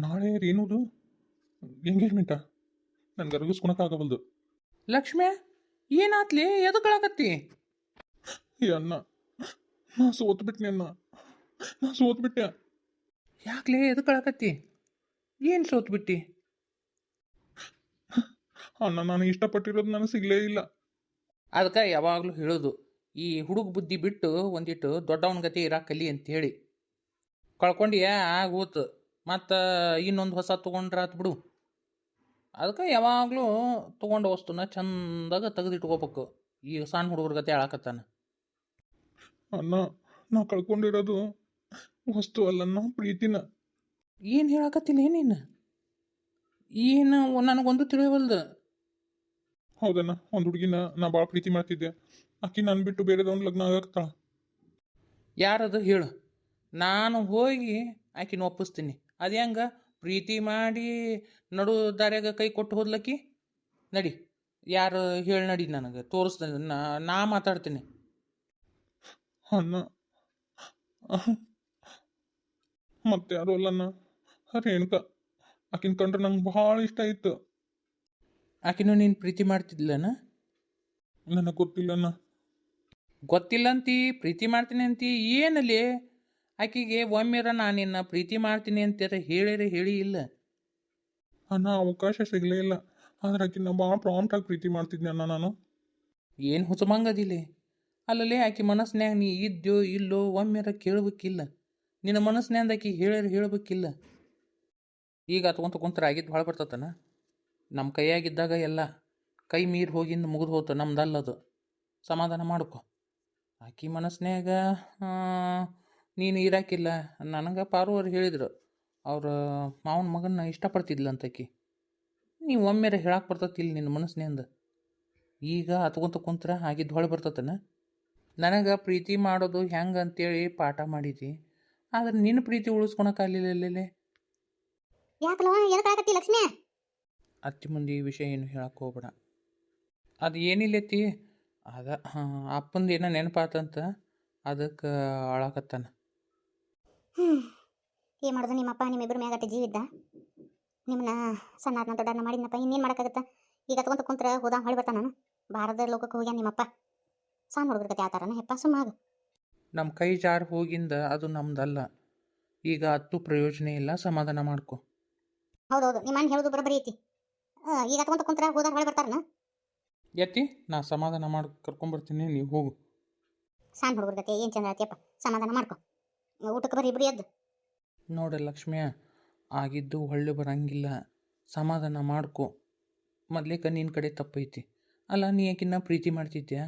ನಾಳೆ ಏನದು ಎಂಗೇಜ್ಮೆಂಟಾ ನನ್ಗೆ ಅರಗಿಸ್ಕೊಳಕ್ಕಾಗವಲ್ದು ಲಕ್ಷ್ಮೇ ಏನಾತ್ಲಿ? ಎದಕ್ಕಳಾಗತ್ತಿ ಈ ಅಣ್ಣ ನಾ ಸೋತ್ಬಿಟ್ನಿ ಅಣ್ಣ. ನಾ ಸೋತ್ಬಿಟ್ಟೆ. ಯಾಕ್ಲೇ ಎದಕ್ಕಳಕತ್ತಿ ಏನು ಸೋತ್ಬಿಟ್ಟಿ? ಅಣ್ಣ ನಾನು ಇಷ್ಟಪಟ್ಟಿರೋದು ನನಗೆ ಸಿಗಲೇ ಇಲ್ಲ. ಅದಕ್ಕೆ ಯಾವಾಗಲೂ ಹೇಳೋದು ಈ ಹುಡುಗ ಬುದ್ಧಿ ಬಿಟ್ಟು ಒಂದಿಟ್ಟು ದೊಡ್ಡವನ ಗತಿ ಇರಾ ಕಲಿ ಅಂತೇಳಿ. ಕಳ್ಕೊಂಡ್ಯಾ? ಆಗ ಹೋತು. ಮತ್ತು ಇನ್ನೊಂದು ಹೊಸ ತೊಗೊಂಡ್ರಾತು ಬಿಡು. ಅದಕ್ಕೆ ಯಾವಾಗಲೂ ತೊಗೊಂಡ ವಸ್ತುನ ಚಂದಾಗ ತೆಗೆದಿಟ್ಕೋಬೇಕು. ಈ ಸಣ್ಣ ಹುಡುಗರ ಗತಿ ಹೇಳಕತ್ತಾನೆ. ಅಣ್ಣ ನಾ ಕಳ್ಕೊಂಡಿರೋದು ವಸ್ತು ಅಲ್ಲಣ್ಣ ಪ್ರೀತಿನ. ಏನು ಹೇಳಕತ್ತಿಲ್ಲ ಏನೇನು ಏನು ನನಗೊಂದು ತಿಳಿಯವಲ್ದು ಹೌದಣ್ಣ ಒಂದು ಹುಡುಗಿನ ನಾ ಭಾಳ ಪ್ರೀತಿ ಮಾಡ್ತಿದ್ದೆ. ಆಕಿ ನಾನು ಬಿಟ್ಟು ಬೇರೆದೊಂದು ಲಗ್ನ ಆಗತ್ತಾಳ ಯಾರದು ಹೇಳು. ನಾನು ಹೋಗಿ ಆಕಿನ ಒಪ್ಪಿಸ್ತೀನಿ. ಅದು ಹೆಂಗ? ಪ್ರೀತಿ ಮಾಡಿ ನಡು ದಾರ್ಯಾಗ ಕೈ ಕೊಟ್ಟು ಹೋದ್ಲಕ್ಕಿ ನಡಿ. ಯಾರು ಹೇಳಿ ನಡಿ ನನಗೆ ತೋರಿಸ್ತೀನಿ ನಾ ನಾ ಮಾತಾಡ್ತೀನಿ. ಅಣ್ಣ. ಮತ್ತೆ ಯಾರು ಅಲ್ಲಣ್ಣ ರೇಣುಕ ಆಕಿನ ಕಂಡ್ರೆ ನಂಗೆ ಭಾಳ ಇಷ್ಟ ಆಯ್ತು. ಆಕಿನೂ ನೀನು ಪ್ರೀತಿ ಮಾಡ್ತಿದ್ಲನ ನನಗೆ ಗೊತ್ತಿಲ್ಲಣ್ಣ ಗೊತ್ತಿಲ್ಲ ಅಂತಿ ಪ್ರೀತಿ ಮಾಡ್ತೀನಿ ಅಂತಿ ಏನಲ್ಲಿ ಆಕಿಗೆ ಒಮ್ಮೆರ ನಾನು ನಿನ್ನ ಪ್ರೀತಿ ಮಾಡ್ತೀನಿ ಅಂತೀರ? ಹೇಳಿರ ಹೇಳಿ ಇಲ್ಲ. ಅಣ್ಣ ಅವಕಾಶ ಸಿಗಲೇ ಇಲ್ಲ. ಆದ್ರೆ ಆಕಿನ ಭಾಳ ಪ್ರಾಂಪ್ಟಾಗಿ ಪ್ರೀತಿ ಮಾಡ್ತಿದ್ದೆ ಅಣ್ಣ ನಾನು. ಏನು ಹುಚ್ಚಮಂಗದಿಲ್ಲ ಅಲ್ಲಲ್ಲೇ ಆಕೆ ಮನಸ್ಸಿನ್ಯಾಗ ನೀ ಇದ್ಯೋ ಇಲ್ಲೋ ಒಮ್ಮೆರ ಕೇಳ್ಬೇಕಿಲ್ಲ. ನಿನ್ನ ಮನಸ್ಸಿನ್ಯಾಂದ ಆಕೆ ಹೇಳ್ಯಾರ ಹೇಳ್ಬೇಕಿಲ್ಲ. ಈಗ ಅತ್ಕೊಂತ ಕುಂತ್ರ ಆಗಿದ್ದು ಭಾಳ ಬರ್ತತನ. ನಮ್ಮ ಕೈಯಾಗಿದ್ದಾಗ ಎಲ್ಲ ಕೈ ಮೀರಿ ಹೋಗಿಂದ ಮುಗಿದು ಹೋತು ನಮ್ದಲ್ಲದು. ಸಮಾಧಾನ ಮಾಡ್ಕೊ. ಆಕಿ ಮನಸ್ನ್ಯಾಗ ಆ, ನೀನು ಇರಾಕಿಲ್ಲ. ನನಗೆ ಪಾರು ಅವ್ರು ಹೇಳಿದ್ರು. ಅವ್ರ ಮಾವನ ಮಗನ ಇಷ್ಟಪಡ್ತಿದ್ಲ ಆಕಿ ನೀವು ಒಮ್ಮೆರೆ ಹೇಳಕ್ಕೆ ಬರ್ತತಿಲ್ಲ ನಿನ್ನ ಮನಸ್ಸಿನಿಂದ. ಈಗ ಹತ್ಕೊಂತ ಕುಂತ್ರ ಆಗಿದ್ದು ಹೊಳೆ ಬರ್ತತನ. ನನಗೆ ಪ್ರೀತಿ ಮಾಡೋದು ಹೆಂಗೆ ಅಂತೇಳಿ ಪಾಠ ಮಾಡಿದಿ. ಆದ್ರೆ ನಿನ್ನ ಪ್ರೀತಿ ಉಳಿಸ್ಕೊಳಕ್ಕಾಗಲಿಲ್ಲ ಯಾಕಲ್ವ ಲಕ್ಷ್ಮಿ? ಅತ್ತಿ ಮುಂದೆ ಈ ವಿಷಯ ಏನು ಹೇಳಕ್ಕೆ ಹೋಗ್ಬೇಡ. ಅದು ಏನಿಲ್ಲೈತಿ ಅದ ಹಾಂ ಅಪ್ಪಂದು ಏನೋ ನೆನಪಾತಂತ ಅದಕ್ಕೆ ಅಳಕತ್ತಾನ ಹ್ಮ್ ಏನು ಮಾಡೋದು? ನಿಮ್ಮಪ್ಪ ನಿಮ್ಮಿಬ್ಬರ ಮ್ಯಾಗಟ್ಟ ಜೀವ ಇದ್ದ. ನಿಮ್ಮನ್ನ ಸಣ್ಣ ದೊಡ್ಡನ್ನ ಮಾಡಿದ್ನಪ್ಪ ಇನ್ನೇನು ಮಾಡೋಕ್ಕಾಗತ್ತೆ? ಈಗ ತಗೊಂತ ಕುಂತ್ರ ಹೋದ ಹೊಳಿ ಬರ್ತಾನ ನಾನು ಭಾರತದ ಲೋಕಕ್ಕೆ ಹೋಗ್ಯಾನ ನಿಮ್ಮಪ್ಪ. ಸಣ್ಣ ಹುಡುಗರ ಕತೆ ಆತಾರನ ಹೆಪ್ಪ ಸುಮ್ಮಾಗ ನಮ್ಮ ಕೈ ಜಾರ್ ಹೋಗಿಂದ ಅದು ನಮ್ದಲ್ಲ. ಈಗ ಹತ್ತು ಪ್ರಯೋಜನ ಇಲ್ಲ ಸಮಾಧಾನ ಮಾಡ್ಕೊ. ಹೌದೌದು ನಿಮ್ಮ ಅಣ್ಣ ಹೇಳೋದು ಬರೋಬ್ಬರಿ ಐತಿ. ಈಗ ತಗೊಂತ ಕುಂತ್ರ ಹೋದ ಹೊಳಿ ಬರ್ತಾರನ? ಎತ್ತಿ ನಾ ಸಮಾಧಾನ ಮಾಡಿ ಕರ್ಕೊಂಬರ್ತೀನಿ ನೀವು ಹೋಗು. ಸಣ್ಣ ಹುಡುಗರ ಕತೆ ಏನು ಚಂದ ಆಯ್ತಿಯಪ್ಪ ಸಮಾಧಾನ ಮಾಡ್ಕೊ. ಊಟಕ್ಕೆ ಬರ್ರಿ, ಇಬ್ರಿ ಎದ್ದು. ನೋಡ ಲಕ್ಷ್ಮಿಯ ಆಗಿದ್ದು ಹೊಳ್ಳೆ ಬರಂಗಿಲ್ಲ. ಸಮಾಧಾನ ಮಾಡ್ಕೊ. ಮೊದ್ಲೇಕ ನಿನ್ನ ಕಡೆ ತಪ್ಪೈತಿ. ಅಲ್ಲ, ನೀ ಯಾಕಿನ್ನ ಪ್ರೀತಿ ಮಾಡ್ತಿದ್ಯಾ?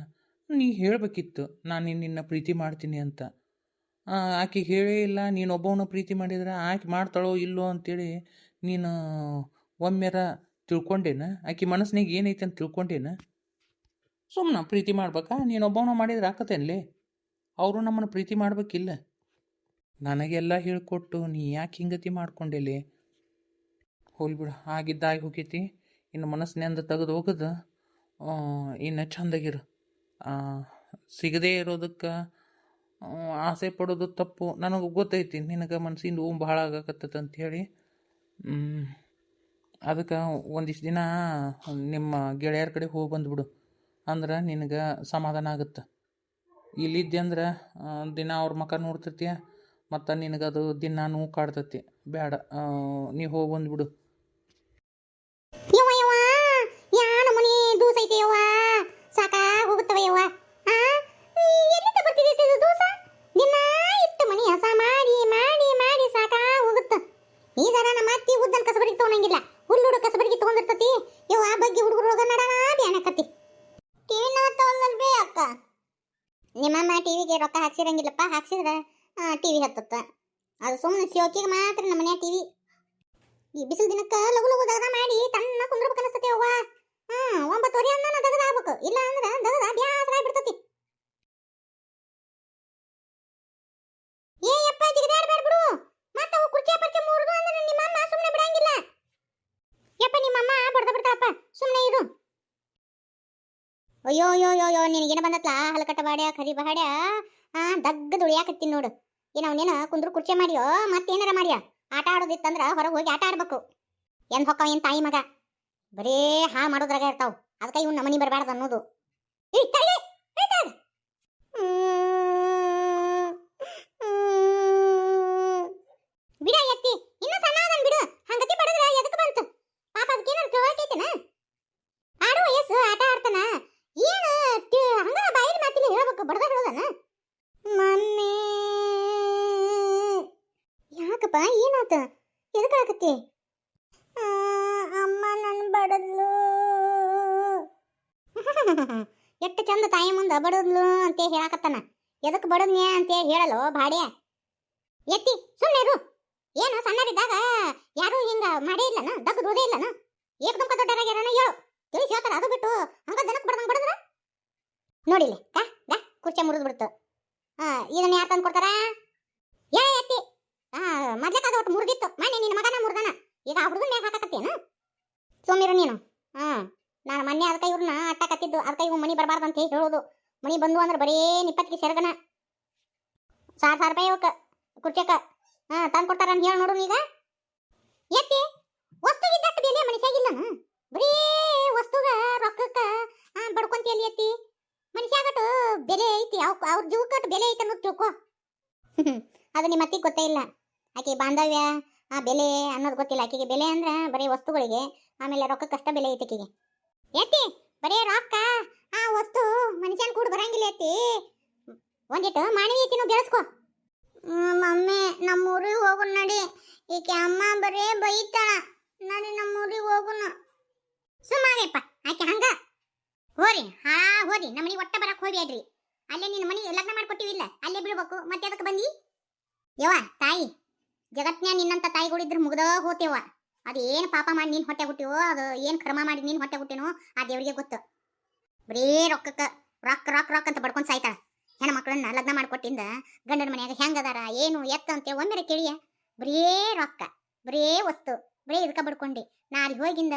ನೀ ಹೇಳಬೇಕಿತ್ತು, ನಾನು ನಿನ್ನ ಪ್ರೀತಿ ಮಾಡ್ತೀನಿ ಅಂತ. ಆಕಿ ಹೇಳೇ ಇಲ್ಲ, ನೀನು ಒಬ್ಬವನ ಪ್ರೀತಿ ಮಾಡಿದ್ರೆ ಆಕೆ ಮಾಡ್ತಾಳೋ ಇಲ್ಲೋ ಅಂತೇಳಿ ನೀನು ಒಮ್ಮೆರ ತಿಳ್ಕೊಂಡೇನ? ಆಕೆ ಮನಸ್ಸಿನಾಗ ಏನೈತೆ ಅಂತ ತಿಳ್ಕೊಂಡೇನ? ಸುಮ್ಮನೆ ಪ್ರೀತಿ ಮಾಡ್ಬೇಕಾ? ನೀನು ಒಬ್ಬವನ್ನ ಮಾಡಿದ್ರೆ ಆಕತೇನ್ಲೇ? ಅವರು ನಮ್ಮನ್ನು ಪ್ರೀತಿ ಮಾಡ್ಬೇಕಿಲ್ಲ. ನನಗೆಲ್ಲ ಹೇಳ್ಕೊಟ್ಟು ನೀ ಯಾಕೆ ಹಿಂಗತಿ ಮಾಡ್ಕೊಂಡಿಲ್ಲಿ ಹೋಲ್ ಬಿಡು ಆಗಿದ್ದಾಗಿ ಹೋಗೈತಿ. ಇನ್ನು ಮನಸ್ಸಿನಿಂದ ತೆಗೆದು ಹೋಗದು. ಇನ್ನು ಚಂದಾಗಿರು. ಸಿಗದೇ ಇರೋದಕ್ಕೆ ಆಸೆ ಪಡೋದು ತಪ್ಪು. ನನಗೆ ಗೊತ್ತೈತಿ, ನಿನಗೆ ಮನಸ್ಸಿಂದ ಹೂ ಭಾಳ ಆಗಕತ್ತದ ಅಂಥೇಳಿ ಅದಕ್ಕೆ ಒಂದಿಷ್ಟು ದಿನ ನಿಮ್ಮ ಗೆಳೆಯರ ಕಡೆ ಹೋಗಿ ಬಂದ್ಬಿಡು ಅಂದ್ರೆ ನಿನಗೆ ಸಮಾಧಾನ ಆಗುತ್ತೆ. ಇಲ್ಲಿದ್ದೆ ಅಂದ್ರೆ ದಿನ ಅವ್ರ ಮಕ ನೋಡ್ತಿರ್ತೀಯ. ಮತ್ತು ನಿನಗದು ದಿನ ನೋವು ಕಾಡ್ತತಿ. ಬೇಡ. ನೀ ಹೋಗಿ ಬಂದ್ಬಿಡು ನಿಮ್ಮಮ್ಮ ಟಿವಿಗೆ ರೊಕ್ಕ ಹಾಕ್ಸಿರಂಗಿಲ್ಲಪ್ಪ ಹಾಕ್ಸಿದ್ರೆ? ಟಿವಿ ಹತ್ತತ್ತ. ಅದು ಸುಮ್ಮನೆ ಸಿಯೋಕಿಗೆ ಮಾತ್ರ ನಮ್ಮ ಮನೆ ಟಿವಿ. ಈ ಬಿಸಿಲು ದಿನಕ್ಕ ಲಗು ಲಗು ದಗದ ಮಾಡಿ ತಣ್ಣ ಕುಂದ್ರಬೇಕು ಅನಸ್ತತಿ ಅವ್ವ ಹಾ ಒಂಬತ್ತುವರೆ ಅನ್ನ ದಗದ ಆಗ್ಬೇಕು. ಇಲ್ಲ ಅಂದ್ರ ದಗದ ಬ್ಯಾಸರ ಆಗ್ಬಿಡ್ತತಿ. ಏ, ಯಪ್ಪ ಜಿಗದಾಡ್ಬೇಡ ಬಿಡು. ಮತ್ತ ಅವು ಕುರ್ಚಿ ಪರ್ಚಿ ಮುರಿದು ಅಂದ್ರೆ ನಿಮ್ಮಮ್ಮ ಸುಮ್ಮನೆ ಬಿಡಂಗಿಲ್ಲ. ಯಪ್ಪ ನಿಮ್ಮಮ್ಮ ಬಡ್ದ ಬಿಡ್ತಾಳಪ್ಪ. ಸುಮ್ಮನೆ ಇರು. ಅಯ್ಯೋ ಅಯ್ಯೋ ಅಯ್ಯೋ ನಿನಗೇನು ಬಂದತ್ಲ? ಹಲಕಟ್ಟ ಬಾಡ್ಯ ಖರಿ ಬಾಡ್ಯ ಆ ದಗ್ಗದ ಉಳಿಯಾಕತ್ತೀನಿ ನೋಡು. ಏನ ಅವನೇನ ಕುಂದ್ರು ಕುರ್ಚೆ ಮಾಡಿಯೋ ಮತ್ತೇನಾರ ಮಾಡ್ಯಾ? ಆಟ ಆಡೋದಿತ್ತಂದ್ರ ಹೊರಗೆ ಹೋಗಿ ಆಟ ಆಡ್ಬೇಕು. ಎಂದ್ ಹೊಕ್ಕವ ಏನ್ ತಾಯಿ ಮಗ. ಬರೇ ಹಾ ಮಾಡೋದ್ರಾಗ ಇರ್ತಾವ. ಅದಕ್ಕೆ ಇವ್ ನಮನಿ ಬರಬಾರ್ದು ಅನ್ನೋದು. ಏ, ತಡಿ, ಏ, ತಡಿ. ಹ್ಮ್, ಹ್ಮ್. ಬಿಡ ಎತ್ತಿ ಇನ್ನು ಸಣ್ಣ ಅದನ್ ಬಿಡು ಹಂಗತಿ ಬಡದ್ರ ಎದಕ್ ಬಂತು ಪಾಪ ಅದಕ್ಕೇನಾರು ತಿಳುವಳಿಕೈತೆನ ಆಡು ವಯಸ್ಸು ಆಟ ಆಡ್ತಾನ ಏನ ತಿ- ಹಂಗ ಬಾಯಿನ ಮಾತಿನ ಹೇಳ್ಬೇಕು ಬಡದ ಹೇಳೋದನ ಮಮ್ಮಿ ಯಾಕಪ್ಪ ಏನಾತ ಎದಕ್ ಆಗತ್ತೆ ಅಮ್ಮ ನನ್ ಬಡದ್ಲು. ಎಷ್ಟು ಚಂದ ತಾಯಿ ಮುಂದ ಬಡದ್ಲು ಅಂತ ಹೇಳಾಕತ್ತಾನ. ಎದಕ್ ಬಡದ್ನಿ ಅಂತ ಹೇಳಲ್ಲ ಬಾಡಿ ಎತ್ತಿ ಸುಮ್ಮನೆ ಇರು. ಏನು ಸಣ್ಣರಿದ್ದಾಗ ಯಾರು ಹಿಂಗ ಮಾಡೇ ಇಲ್ಲನ? ದಗ್ಗದ ಓದೇ ಇಲ್ಲನ? ಏಕದಮ್ಕ ದೊಡ್ಡರಾಗ್ಯಾರನ ಹೇಳು. ತಿಳಿಸಿ ಹೇಳ್ತಾರ, ಅದು ಬಿಟ್ಟು ಹಂಗ ದನಕ್ಕೆ ಬಡದಂಗ ಬಡದ್ರ? ನೋಡಿಲಿ ಕಾ ಗಾ, ಕುರ್ಚೆ ಮುರಿದು ಬಿಡ್ತು. ಇದನ್ನ ಯಾರು ತಂದು ಕೊಡ್ತಾರ ಏ ಎತ್ತಿ. ಆ ಮೊದ್ಲಕ್ಕೆ ಒಟ್ಟು ಮುರಿದಿತ್ತು. ಮನೆ ನಿನ್ನ ಮಗನ ಮುರ್ದನ. ಈಗ ಆ ಹುಡುಗನ ಮ್ಯಾಗ ಹಾಕಕತ್ತೇನು? ಸೋಮಿರು ನೀನು. ಹಾ, ನಾನು ಮೊನ್ನೆ ಅದಕ್ಕೆ ಇವ್ರನ್ನ ಅಟ್ಟಾಕತ್ತಿದ್ದು. ಅದಕ್ಕೆ ಇವ್ ಮನಿ ಬರಬಾರ್ದು ಅಂತ ಹೇಳೋದು. ಮನಿ ಬಂದು ಅಂದ್ರೆ ಬರೀ ನಿಪ್ಪತ್ತಿಗೆ ಸೆರಗನ. ಸಾವಿರ ಸಾವಿರ ರೂಪಾಯಿ ಅವಕ್ಕೆ ಕುರ್ಚಕ್ಕ ಹಾ, ತಂದು ಕೊಡ್ತಾರ ಅಂತ ಹೇಳಿ ನೋಡು ಈಗ. ಎತ್ತಿ, ವಸ್ತು ಇದ್ದಟ್ಟು ಬೆಲೆ ಮನುಷ್ಯಾಗಿಲ್ಲ ಬರೀ ವಸ್ತುಗ, ರೊಕ್ಕಕ್ಕ ಬಡ್ಕೊಂತಿಯಲ್ಲಿ ಎತ್ತಿ? ಮನುಷ್ಯಾಗಟ್ಟು ಬೆಲೆ ಐತಿ. ಅವ್, ಅವ್ರ ಜೀವಕ್ಕಟ್ಟು ಬೆಲೆ ಐತಿ ಅನ್ನೋದು ತಿಳ್ಕೊ. ಅದು ನಿಮ್ಮ ಅತ್ತಿಗೆ ಗೊತ್ತೇ ಇಲ್ಲ. ಆಕೆ ಬಾಂಧವ್ಯ, ಆ ಬೆಲೆ ಅನ್ನೋದು ಗೊತ್ತಿಲ್ಲ. ಆಕೆಗೆ ಬೆಲೆ ಅಂದ್ರೆ ಬರೀ ವಸ್ತುಗಳಿಗೆ, ಆಮೇಲೆ ರೊಕ್ಕ ಕಷ್ಟ ಬೆಲೆ ಐತಿ ಆಕೆಗೆ. ಎತ್ತಿ, ಬರೀ ರೊಕ್ಕ, ಆ ವಸ್ತು ಮನುಷ್ಯನ ಕೂಡ ಬರಂಗಿಲ್ಲ ಎತ್ತಿ. ಒಂದಿಟ್ಟು ಮಾನವೀಯತೆನೂ ಬೆಳೆಸ್ಕೊ. ಮಮ್ಮಿ, ನಮ್ಮೂರಿಗೆ ಹೋಗೋಣ ನಡಿ. ಈಕೆ ಅಮ್ಮ ಬರೇ ಬೈತಾಳ. ನಡಿ ನಮ್ಮೂರಿಗೆ ಹೋಗೋಣ ಸುಮ್ಮಾಗಪ್ಪ ಆಕೆ ಹಂಗ? ಹೋರಿ, ಹಾ, ಹೋರಿ. ನಮ್ಮನಿಗೆ ಮನೆಗೆ ಒಟ್ಟ ಬರಕ್ ಹೋಗ್ಬೇಡ್ರಿ ಅಲ್ಲೇ ನಿನ್ನ ಮನೆ ಲಗ್ನ ಮಾಡ್ಕೊಟ್ಟಿವಿಲ್ಲ, ಅಲ್ಲೇ ಬಿಡ್ಬೇಕು. ಮತ್ತೆ ಅದಕ್ಕೆ ಬಂದಿ? ಯವ್ವ, ತಾಯಿ. ಜಗತ್ನ್ಯಾಗ ನಿನ್ನಂತ ತಾಯಿಗಳಿದ್ರೆ ಮುಗ್ದ ಹೋತೇವ ಅದು ಏನು ಪಾಪ ಮಾಡಿ ನೀನು ಹೊಟ್ಟೆ ಹುಟ್ಟಿವೋ, ಅದು ಏನು ಕ್ರಮ ಮಾಡಿ ನೀನು ಹೊಟ್ಟೆ ಹುಟ್ಟಿನೋ, ಆ ದೇವರಿಗೆ ಗೊತ್ತು. ಬರೀ ರೊಕ್ಕಕ್ಕ ರೊಕ್ಕ ರೊಕ್ಕ ರೊಕ್ಕ ಅಂತ ಬಡ್ಕೊಂಡು ಸಾಯ್ತಾಳ. ಹೆಣ್ಣು ಮಕ್ಕಳನ್ನ ಲಗ್ನ ಮಾಡ್ಕೊಟ್ಟಿಂದ ಗಂಡನ ಮನ್ಯಾಗ ಹೆಂಗದಾರ ಏನು, ಎತ್ತ ಅಂತ ಒಮ್ಮೆರೆ ಕೇಳಿಯ. ಬರೀ ರೊಕ್ಕ, ಬರೀ ವಸ್ತು ಬರೀ ಇದಕ್ಕ ಬಡ್ಕೊಂಡಿ. ನಾ ಅಲ್ಲಿ ಹೋಗಿಂದ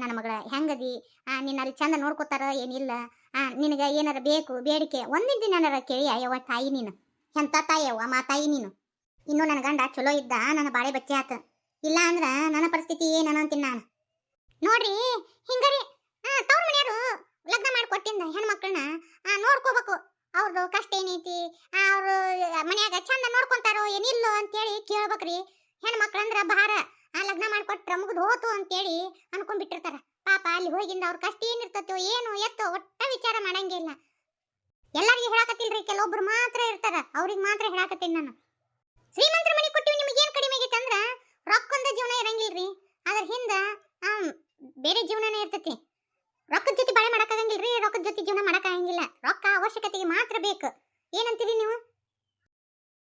ನನ್ನ ಮಗಳ ಹೆಂಗದಿ ನಿನ್ನ ಅಲ್ಲಿ ಚಂದ ನೋಡ್ಕೋತಾರ, ಏನಿಲ್ಲ? ನಿನಗೆ ಏನಾರ ಬೇಕು, ಬೇಡಿಕೆ, ಒಂದಿನ ದಿನ ಕೇಳಿಯ, ಯವ್ವ ತಾಯಿ ನೀನು. ಎಂತ ತಾಯಿ ಯವ್ವ, ಮಾ ತಾಯಿ ನೀನು? ಇನ್ನು ನನ್ನ ಗಂಡ ಚಲೋ ಇದ್ದ, ನನ್ನ ಬಾಳೆ ಬಚ್ಚೆ ಆತ. ಇಲ್ಲ ಅಂದ್ರ ನನ್ನ ಪರಿಸ್ಥಿತಿ ಏನನ ಅಂತೀನಿ ನಾನು. ನೋಡ್ರಿ, ಹಿಂಗರಿ. ತವ್ರ ಮನೆಯವರು ಲಗ್ನ ಮಾಡಿಕೊಟ್ಟಿಂದ ಹೆಣ್ಮಕ್ಳನ್ನ ನೋಡ್ಕೋಬೇಕು. ಅವ್ರದ್ದು ಕಷ್ಟ ಏನೈತಿ ಅವ್ರ ಮನ್ಯಾಗ ಚಂದ ನೋಡ್ಕೊಂತಾರೋ ಏನಿಲ್ಲೋ ಅಂತೇಳಿ ಕೇಳ್ಬೇಕ್ರಿ. ಹೆಣ್ಮಕ್ಳಂದ್ರ ಭಾರ. ಆ, ಲಗ್ನ ಮಾಡ್ಕೊಟ್ರ ಮುಗಿದು ಹೋತು ಅಂತೇಳಿ ಅನ್ಕೊಂಡ್ಬಿಟ್ಟಿರ್ತಾರ. ಪಾಪ ಅಲ್ಲಿ ಹೋಗಿಂದ ಅವ್ರ ಕಷ್ಟ ಏನಿರ್ತತೋ ಏನು ಎತ್ತೋ ಒಟ್ಟ ವಿಚಾರ ಮಾಡಂಗಿಲ್ಲ ಎಲ್ಲರಿಗೂ ಹೇಳಕತ್ತಿಲ್ರಿ, ಕೆಲವೊಬ್ರು ಮಾತ್ರ ಇರ್ತಾರ. ಅವ್ರಿಗೆ ಮಾತ್ರ ಹೇಳಕತ್ತೀನಿ ನಾನು. ಶ್ರೀಮಂತರ ಮನೆ ಕೊಟ್ಟಿವಿ, ನಿಮಗೆ ಏನು ಕಡಿಮೆ ಆಗೈತೆ ಅಂದ್ರ ರೊಕ್ಕೊಂದ ಜೀವನ ಇರಂಗಿಲ್ರಿ. ಅದರ ಹಿಂದ ಬೇರೆ ಜೀವನನೇ ಇರ್ತೈತಿ. ರೊಕ್ಕದ ಜೊತೆ ಬಾಳೆ ಮಾಡಕ್ಕಾಗಂಗಿಲ್ರಿ ರೊಕ್ಕದ ಜೊತೆ ಜೀವನ ಮಾಡಕ್ಕಾಗಂಗಿಲ್ಲ ರೊಕ್ಕ ಅವಶ್ಯಕತೆಗೆ ಮಾತ್ರ ಬೇಕು. ಏನಂತೀರಿ ನೀವು?